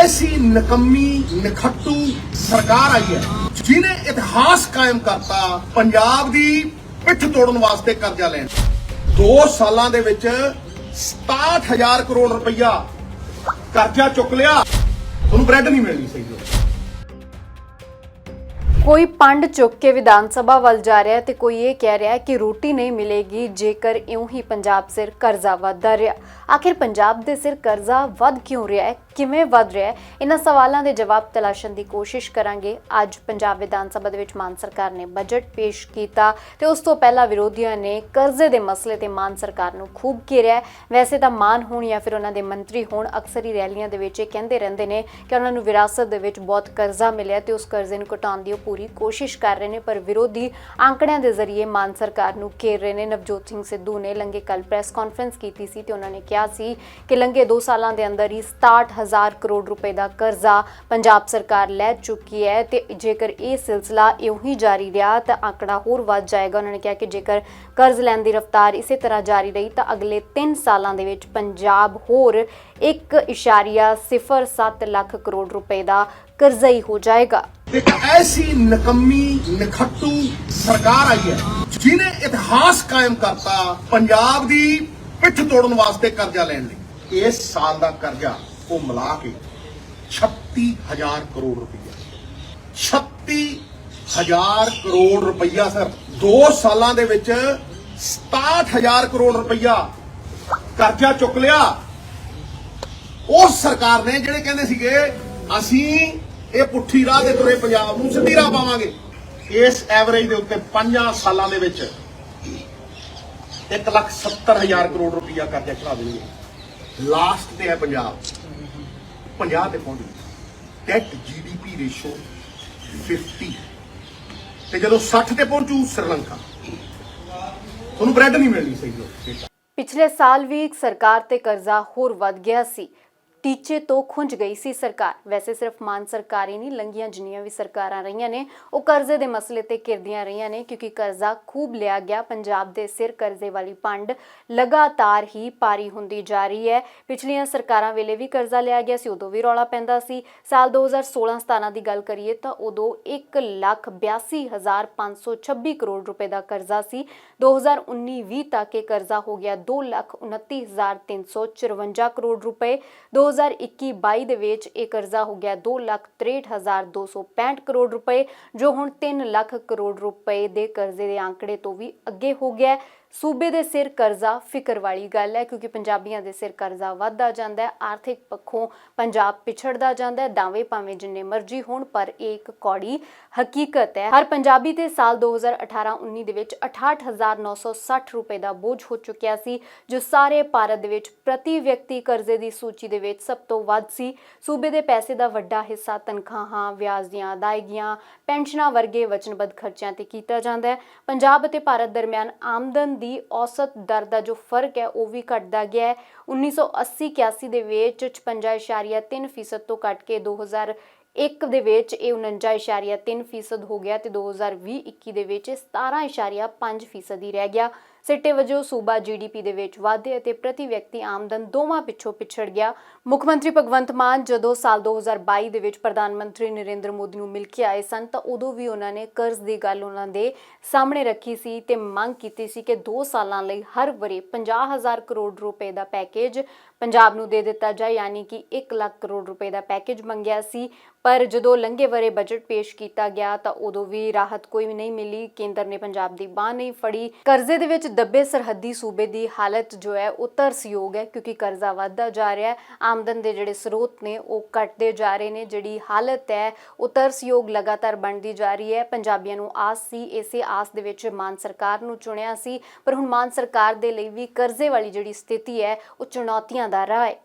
ਐਸੀ ਨਕੰਮੀ ਨਖੱਟੂ ਸਰਕਾਰ ਆਈ ਹੈ ਜਿਨੇ ਇਤਿਹਾਸ ਕਾਇਮ ਕਰਤਾ ਪੰਜਾਬ ਦੀ ਪਿੱਠ ਤੋੜਨ ਵਾਸਤੇ ਕਰਜ਼ਾ ਲੈਣ 2 ਸਾਲਾਂ ਦੇ ਵਿੱਚ 67000 ਕਰੋੜ ਰੁਪਈਆ ਕਰਜ਼ਾ ਚੁੱਕ ਲਿਆ ਤੁਹਾਨੂੰ ਬ੍ਰੈਡ ਨਹੀਂ ਮਿਲਣੀ ਸਹੀ ਕੋਈ ਪੰਡ ਚੁੱਕ ਕੇ ਵਿਧਾਨ ਸਭਾ ਵੱਲ ਜਾ ਰਿਹਾ ਹੈ ਤੇ ਕੋਈ ਇਹ ਕਹਿ ਰਿਹਾ ਕਿ ਰੋਟੀ ਨਹੀਂ ਮਿਲੇਗੀ, ਜੇਕਰ ਇਉਂ ਹੀ ਪੰਜਾਬ ਸਿਰ ਕਰਜ਼ਾ ਵੱਧਦਾ ਰਿਹਾ। ਆਖਿਰ ਪੰਜਾਬ ਦੇ ਸਿਰ ਕਰਜ਼ਾ ਵੱਧ ਕਿਉਂ ਰਿਹਾ ਹੈ? ਕਿਵੇਂ ਵੱਧ ਰਿਹਾ ਹੈ? ਇਹਨਾਂ ਸਵਾਲਾਂ ਦੇ ਜਵਾਬ ਤਲਾਸ਼ਣ ਦੀ ਕੋਸ਼ਿਸ਼ ਕਰਾਂਗੇ। ਅੱਜ ਪੰਜਾਬ ਵਿਧਾਨ ਸਭਾ ਦੇ ਵਿੱਚ ਮਾਨ ਸਰਕਾਰ ਨੇ ਬਜਟ ਪੇਸ਼ ਕੀਤਾ ਤੇ ਉਸ ਤੋਂ ਪਹਿਲਾਂ ਵਿਰੋਧੀਆਂ ਨੇ ਕਰਜ਼ੇ ਦੇ ਮਸਲੇ ਤੇ ਮਾਨ ਸਰਕਾਰ ਨੂੰ ਖੂਬ ਘੇਰਿਆ ਵੈਸੇ ਤਾਂ ਮਾਨ ਹੋਣ ਜਾਂ ਫਿਰ ਉਹਨਾਂ ਦੇ ਮੰਤਰੀ ਹੋਣ ਅਕਸਰ ਹੀ ਰੈਲੀਆਂ ਦੇ ਵਿੱਚ ਇਹ ਕਹਿੰਦੇ ਰਹਿੰਦੇ ਨੇ ਕਿ ਉਹਨਾਂ ਨੂੰ ਵਿਰਾਸਤ ਦੇ ਵਿੱਚ ਬਹੁਤ ਕਰਜ਼ਾ ਮਿਲਿਆ ਤੇ ਉਸ ਕਰਜ਼ੇ ਨੂੰ ਘਟਾਉਣ ਦੀ ਉਹ ਪੂਰੀ ਕੋਸ਼ਿਸ਼ ਕਰ ਰਹੇ ਨੇ, ਪਰ ਵਿਰੋਧੀ ਆંકੜਿਆਂ ਦੇ ਜ਼ਰੀਏ ਮਾਨ ਸਰਕਾਰ ਨੂੰ ਘੇਰ ਰਹੇ ਨੇ। ਨਵਜੋਤ ਸਿੰਘ ਸਿੱਧੂ ਨੇ ਲੰਗੇ ਕੱਲ ਪ੍ਰੈਸ ਕਾਨਫਰੰਸ ਕੀਤੀ ਸੀ ਤੇ ਉਹਨਾਂ ਨੇ ਕਿਹਾ ਸੀ ਕਿ ਲੰਗੇ 2 ਸਾਲਾਂ ਦੇ ਅੰਦਰ ਹੀ 67000 ਕਰੋੜ ਰੁਪਏ ਦਾ ਕਰਜ਼ਾ ਪੰਜਾਬ ਸਰਕਾਰ ਲੈ ਚੁੱਕੀ ਹੈ ਤੇ ਜੇਕਰ ਇਹ ਸਿਲਸਿਲਾ ਇਉਂ ਹੀ ਜਾਰੀ ਰਿਹਾ ਤਾਂ ਆંકੜਾ ਹੋਰ ਵੱਧ ਜਾਏਗਾ। ਉਹਨਾਂ ਨੇ ਕਿਹਾ ਕਿ ਜੇਕਰ ਕਰਜ਼ ਲੈਣ ਦੀ ਰਫ਼ਤਾਰ ਇਸੇ ਤਰ੍ਹਾਂ ਜਾਰੀ ਰਹੀ ਤਾਂ ਅਗਲੇ 3 ਸਾਲਾਂ ਦੇ ਵਿੱਚ ਪੰਜਾਬ ਹੋਰ 1.07 ਲੱਖ ਕਰੋੜ ਰੁਪਏ ਦਾ ਕਰਜ਼ਾ ਹੀ ਹੋ ਜਾਏਗਾ। ਇੱਕ ਐਸੀ ਨਕੰਮੀ, ਨਖੱਟੂ ਸਰਕਾਰ ਆਈ ਹੈ ਜਿਨੇ ਇਤਿਹਾਸ ਕਾਇਮ ਕਰਤਾ ਪੰਜਾਬ ਦੀ ਪਿੱਠ ਤੋੜਨ ਵਾਸਤੇ ਕਰਜ਼ਾ ਲੈਣ ਲਈ। ਇਸ ਸਾਲ ਦਾ ਕਰਜ਼ਾ ਉਹ ਮਿਲਾ ਕੇ 36000 ਕਰੋੜ ਰੁਪਈਆ। 36000 ਕਰੋੜ ਰੁਪਈਆ ਸਰ। 2 ਸਾਲਾਂ ਦੇ ਵਿੱਚ 67000 ਕਰੋੜ ਰੁਪਈਆ ਕਰਜ਼ਾ ਚੁੱਕ ਲਿਆ। ਉਸ ਸਰਕਾਰ ਨੇ ਜਿਹੜੇ ਕਹਿੰਦੇ ਸੀਗੇ, ਅਸੀਂ ਇਹ ਪੁੱਠੀ ਰਾਹ ਤੇ ਤੁਰੇ ਪੰਜਾਬ ਨੂੰ ਸਿੱਧੀ ਰਾਹ ਪਾਵਾਂਗੇ। ਇਸ ਐਵਰੇਜ ਦੇ ਉੱਤੇ 5 ਸਾਲਾਂ ਦੇ ਵਿੱਚ 170000 ਕਰੋੜ ਰੁਪਈਆ ਕਰਜ਼ਾ ਚੜਾ ਦੇਣਗੇ। ਲਾਸਟ ਤੇ ਹੈ ਪੰਜਾਬ। 50 ਤੇ ਪਹੁੰਚ ਗਈ ਡੈਟ ਜੀਡੀਪੀ ਰੇਸ਼ੋ 50 ਤੇ ਜਦੋਂ 60 ਤੇ ਪਹੁੰਚੂ, ਸ੍ਰੀਲੰਕਾ। ਤੁਹਾਨੂੰ ਬ੍ਰੈਡ ਨਹੀਂ ਮਿਲਣੀ ਸਹੀ ਤਰ੍ਹਾਂ। ਪਿਛਲੇ ਸਾਲ ਵੀ ਸਰਕਾਰ ਤੇ ਕਰਜ਼ਾ ਹੋਰ ਵੱਧ ਗਿਆ ਸੀ। ਟੀਚੇ ਤੋਂ ਖੁੰਝ ਗਈ ਸੀ ਸਰਕਾਰ। ਵੈਸੇ ਸਿਰਫ ਮਾਨ ਸਰਕਾਰ ਹੀ ਨਹੀਂ ਲੰਗੀਆਂ ਜਿੰਨੀਆਂ ਵੀ ਸਰਕਾਰਾਂ ਰਹੀਆਂ ਨੇ, ਉਹ ਕਰਜ਼ੇ ਦੇ ਮਸਲੇ ਤੇ ਕਿਰਦੀਆਂ ਰਹੀਆਂ ਨੇ, ਕਿਉਂਕਿ ਕਰਜ਼ਾ ਖੂਬ ਲਿਆ ਗਿਆ। ਪੰਜਾਬ ਦੇ ਸਿਰ ਕਰਜ਼ੇ ਵਾਲੀ ਪੰਡ ਲਗਾਤਾਰ ਹੀ ਪਾਰੀ ਹੁੰਦੀ ਜਾ ਰਹੀ ਹੈ। ਪਿਛਲੀਆਂ ਸਰਕਾਰਾਂ ਵੇਲੇ ਵੀ ਕਰਜ਼ਾ ਲਿਆ ਗਿਆ ਸੀ, ਉਦੋਂ ਵੀ ਰੌਲਾ ਪੈਂਦਾ ਸੀ। ਸਾਲ 2016-17 ਦੀ ਗੱਲ ਕਰੀਏ ਤਾਂ ਉਦੋਂ 182526 ਕਰੋੜ ਰੁਪਏ ਦਾ ਕਰਜ਼ਾ ਸੀ। 2019-20 ਤੱਕ ਇਹ ਕਰਜ਼ਾ ਹੋ ਗਿਆ 229354 ਕਰੋੜ ਰੁਪਏ। 2021-22 ਦੇ ਵਿੱਚ ਇਹ ਕਰਜ਼ਾ ਹੋ ਗਿਆ 263265 ਕਰੋੜ ਰੁਪਏ, ਜੋ ਹੁਣ 3 ਲੱਖ ਕਰੋੜ ਰੁਪਏ ਦੇ ਕਰਜ਼ੇ ਦੇ ਅੰਕੜੇ ਤੋਂ ਵੀ ਅੱਗੇ ਹੋ ਗਿਆ ਸੂਬੇ ਦੇ ਸਿਰ ਕਰਜ਼ਾ ਫਿਕਰ ਵਾਲੀ ਗੱਲ ਹੈ, ਕਿਉਂਕਿ ਪੰਜਾਬੀਆਂ ਦੇ ਸਿਰ ਕਰਜ਼ਾ ਵੱਧਦਾ ਜਾਂਦਾ ਹੈ, ਆਰਥਿਕ ਪੱਖੋਂ ਪੰਜਾਬ ਪਿਛੜਦਾ ਜਾਂਦਾ ਹੈ, ਦਾਅਵੇ ਭਾਵੇਂ ਜਿੰਨੇ ਮਰਜ਼ੀ ਹੋਣ, ਪਰ ਇਹ ਇੱਕ ਕੌੜੀ ਹਕੀਕਤ ਹੈ। ਹਰ ਪੰਜਾਬੀ ਤੇ ਸਾਲ 2018-19 ਦੇ ਵਿੱਚ 68960 ਰੁਪਏ ਦਾ ਬੋਝ ਹੋ ਚੁੱਕਿਆ ਸੀ, ਜੋ ਸਾਰੇ ਭਾਰਤ ਦੇ ਵਿੱਚ ਪ੍ਰਤੀ ਵਿਅਕਤੀ ਕਰਜ਼ੇ ਦੀ ਸੂਚੀ ਦੇ ਵਿੱਚ ਸਭ ਤੋਂ ਵੱਧ ਸੀ। ਸੂਬੇ ਦੇ ਪੈਸੇ ਦਾ ਵੱਡਾ ਹਿੱਸਾ ਤਨਖਾਹਾਂ, ਵਿਆਜ ਦੀਆਂ ਅਦਾਇਗੀਆਂ, ਪੈਨਸ਼ਨਾਂ ਵਰਗੇ ਵਚਨਬੱਧ ਖਰਚਿਆਂ ਤੇ ਕੀਤਾ ਜਾਂਦਾ ਹੈ। ਪੰਜਾਬ ਅਤੇ ਭਾਰਤ ਦਰਮਿਆਨ ਆਮਦਨ ਦੀ ਔਸਤ ਦਰ ਦਾ ਜੋ ਫ਼ਰਕ ਹੈ, ਉਹ ਵੀ ਘਟਦਾ ਗਿਆ ਹੈ। 1980-81 ਦੇ ਵਿੱਚ 56.3% ਤੋਂ ਘਟ ਕੇ 2000 ਇੱਕ ਦੇ ਵਿੱਚ ਇਹ 49.3% ਹੋ ਗਿਆ ਤੇ 2020-21 ਦੇ ਵਿੱਚ ਇਹ 17.5% ਹੀ ਰਹਿ ਗਿਆ। ਸਿੱਟੇ ਵਜੋਂ ਸੂਬਾ ਜੀਡੀਪੀ ਦੇ ਵਿੱਚ ਵਾਧੇ ਅਤੇ ਪ੍ਰਤੀ ਵਿਅਕਤੀ ਆਮਦਨ ਦੋਵਾਂ ਪਿੱਛੋਂ ਪਿਛੜ ਗਿਆ। ਮੁੱਖ ਮੰਤਰੀ ਭਗਵੰਤ ਮਾਨ ਜਦੋਂ ਸਾਲ 2022 ਦੇ ਵਿੱਚ ਪ੍ਰਧਾਨ ਮੰਤਰੀ ਨਰਿੰਦਰ ਮੋਦੀ ਨੂੰ ਮਿਲ ਕੇ ਆਏ ਸਨ, ਤਾਂ ਉਦੋਂ ਵੀ ਉਹਨਾਂ ਨੇ ਕਰਜ਼ ਦੀ ਗੱਲ ਉਹਨਾਂ ਦੇ ਸਾਹਮਣੇ ਰੱਖੀ ਸੀ ਤੇ ਮੰਗ ਕੀਤੀ ਸੀ ਕਿ 2 ਸਾਲਾਂ ਲਈ ਹਰ ਵਰੇ 50000 ਕਰੋੜ ਰੁਪਏ ਦਾ ਪੈਕੇਜ ਪੰਜਾਬ ਨੂੰ ਦੇ ਦਿੱਤਾ ਜਾਏ, ਯਾਨੀ ਕਿ 1 ਲੱਖ ਕਰੋੜ ਰੁਪਏ ਦਾ ਪੈਕੇਜ ਮੰਗਿਆ ਸੀ। ਪਰ ਜਦੋਂ ਲੰਘੇ ਵਰੇ ਬਜਟ ਪੇਸ਼ ਕੀਤਾ ਗਿਆ, ਤਾਂ ਉਦੋਂ ਵੀ ਰਾਹਤ ਕੋਈ ਵੀ ਨਹੀਂ ਮਿਲੀ। ਕੇਂਦਰ ਨੇ ਪੰਜਾਬ ਦੀ ਬਾਹ ਨਹੀਂ ਫੜੀ। ਕਰਜ਼ੇ ਦੇ ਵਿੱਚ ਦੱਬੇ ਸਰਹੱਦੀ ਸੂਬੇ ਦੀ ਹਾਲਤ ਜੋ ਹੈ, ਉਹ ਤਰਸਯੋਗ ਹੈ, ਕਿਉਂਕਿ ਕਰਜ਼ਾ ਵੱਧਦਾ ਜਾ ਰਿਹਾ ਹੈ। ਆਮਦਨ ਦੇ ਜਿਹੜੇ ਸਰੋਤ ਨੇ, ਉਹ ਘਟਦੇ ਜਾ ਰਹੇ ਨੇ। ਜਿਹੜੀ ਹਾਲਤ ਹੈ, ਉਹ ਤਰਸਯੋਗ ਲਗਾਤਾਰ ਬਣਦੀ ਜਾ ਰਹੀ ਹੈ। ਪੰਜਾਬੀਆਂ ਨੂੰ ਆਸ ਸੀ, ਇਸੇ ਆਸ ਦੇ ਵਿੱਚ ਮਾਨ ਸਰਕਾਰ ਨੂੰ ਚੁਣਿਆ ਸੀ। ਪਰ ਹੁਣ ਮਾਨ ਸਰਕਾਰ ਦੇ ਲਈ ਵੀ ਕਰਜ਼ੇ ਵਾਲੀ ਜਿਹੜੀ ਸਥਿਤੀ ਹੈ, ਉਹ ਚੁਣੌਤੀਆਂ ਦਾ ਰਾਹ ਹੈ